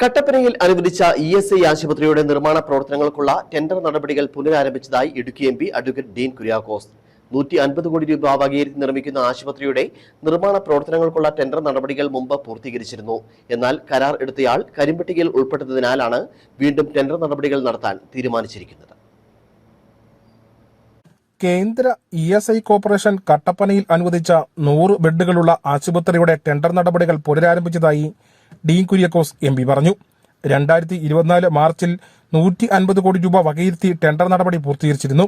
കട്ടപ്പനയിൽ അനുവദിച്ച E S I ആശുപത്രിയുടെ നിർമ്മാണ പ്രവർത്തനങ്ങൾക്കുള്ള ടെൻഡർ നടപടികൾ പുനരാരംഭിച്ചതായി Idukki M P advocate Dean Kuriakose. നൂറ്റി അൻപത് കോടി രൂപ വകയിരുത്തി നിർമ്മിക്കുന്ന ആശുപത്രിയുടെ നിർമ്മാണ പ്രവർത്തനങ്ങൾക്കുള്ള ടെൻഡർ നടപടികൾ മുമ്പ് പൂർത്തീകരിച്ചിരുന്നു. എന്നാൽ കരാർ എടുത്തയാൾ കരിമ്പട്ടികയിൽ ഉൾപ്പെട്ടതിനാലാണ് വീണ്ടും ടെൻഡർ നടപടികൾ നടത്താൻ തീരുമാനിച്ചിരിക്കുന്നത്. കേന്ദ്ര ഇ എസ് ഐ കോർപ്പറേഷൻ കട്ടപ്പനയിൽ അനുവദിച്ച നൂറ് ബെഡുകളുള്ള ആശുപത്രിയുടെ ടെൻഡർ നടപടികൾ പുനരാരംഭിച്ചതായി ഡീൻ കുര്യക്കോസ് എം പി പറഞ്ഞു. രണ്ടായിരത്തി ഇരുപത്തിനാല് മാർച്ചിൽ നൂറ്റി അൻപത് കോടി രൂപ വകയിരുത്തി ടെൻഡർ നടപടി പൂർത്തീകരിച്ചിരുന്നു.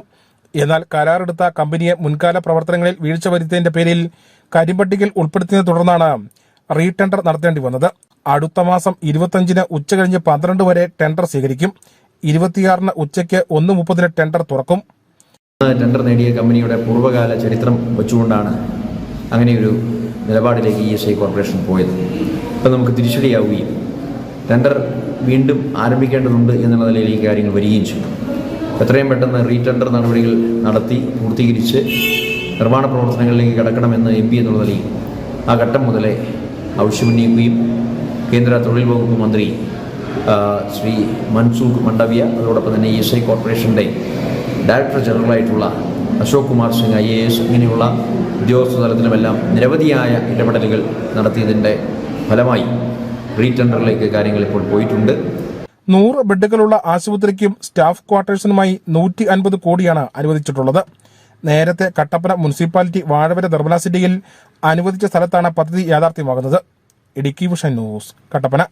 എന്നാൽ കരാറെടുത്ത കമ്പനിയെ മുൻകാല പ്രവർത്തനങ്ങളിൽ വീഴ്ച വരുത്തിയതിന്റെ പേരിൽ കരിമ്പട്ടികയിൽ ഉൾപ്പെടുത്തിയതിനെ തുടർന്നാണ് റീടെൻഡർ നടത്തേണ്ടി വന്നത്. അടുത്ത മാസം ഇരുപത്തഞ്ചിന് ഉച്ചകഴിഞ്ഞ് പന്ത്രണ്ട് വരെ ടെൻഡർ സ്വീകരിക്കും. ഇരുപത്തിയാറിന് ഉച്ചയ്ക്ക് ഒന്ന് മുപ്പതിന് ടെൻഡർ തുറക്കും. ടെൻഡർ നേടിയ കമ്പനിയുടെ പൂർവകാല ചരിത്രം വെച്ചുകൊണ്ടാണ് അങ്ങനെയൊരു നിലപാടിലേക്ക് ഇ എസ് ഐ കോർപ്പറേഷൻ പോയത്. ഇപ്പം നമുക്ക് തിരിച്ചടിയാവുകയും ടെൻഡർ വീണ്ടും ആരംഭിക്കേണ്ടതുണ്ട് എന്നുള്ള നിലയിൽ ഈ കാര്യങ്ങൾ വരികയും ചെയ്യും എത്രയും പെട്ടെന്ന് റീടെൻഡർ നടപടികൾ നടത്തി പൂർത്തീകരിച്ച് നിർമ്മാണ പ്രവർത്തനങ്ങളിലേക്ക് കടക്കണമെന്ന് എം പി എന്നുള്ള നിലയിൽ ആ ഘട്ടം മുതലേ ആവശ്യമുന്നയിക്കുകയും കേന്ദ്ര തൊഴിൽ വകുപ്പ് മന്ത്രി ശ്രീ മൻസൂഖ് മണ്ഡവ്യ അതോടൊപ്പം തന്നെ ഇ എസ് ഐ കോർപ്പറേഷന്റെ director ജനറലായിട്ടുള്ള Ashok Kumar Singh I A S ഇങ്ങനെയുള്ള ഉദ്യോഗസ്ഥ തലത്തിലുമെല്ലാം നിരവധിയായ ഇടപെടലുകൾ നടത്തിയതിന്റെ ഫലമായി റീടെൻഡറിലേക്ക് കാര്യങ്ങൾ ഇപ്പോൾ പോയിട്ടുണ്ട്. നൂറ് ബെഡുകളുള്ള ആശുപത്രിക്കും സ്റ്റാഫ് ക്വാർട്ടേഴ്സിനുമായി നൂറ്റി അൻപത് കോടിയാണ് അനുവദിച്ചിട്ടുള്ളത്. നേരത്തെ കട്ടപ്പന മുനിസിപ്പാലിറ്റി വാഴവര നിർമ്മല സിറ്റിയിൽ അനുവദിച്ച സ്ഥലത്താണ് പദ്ധതി യാഥാർത്ഥ്യമാകുന്നത്. Idukki vision news Kattappana.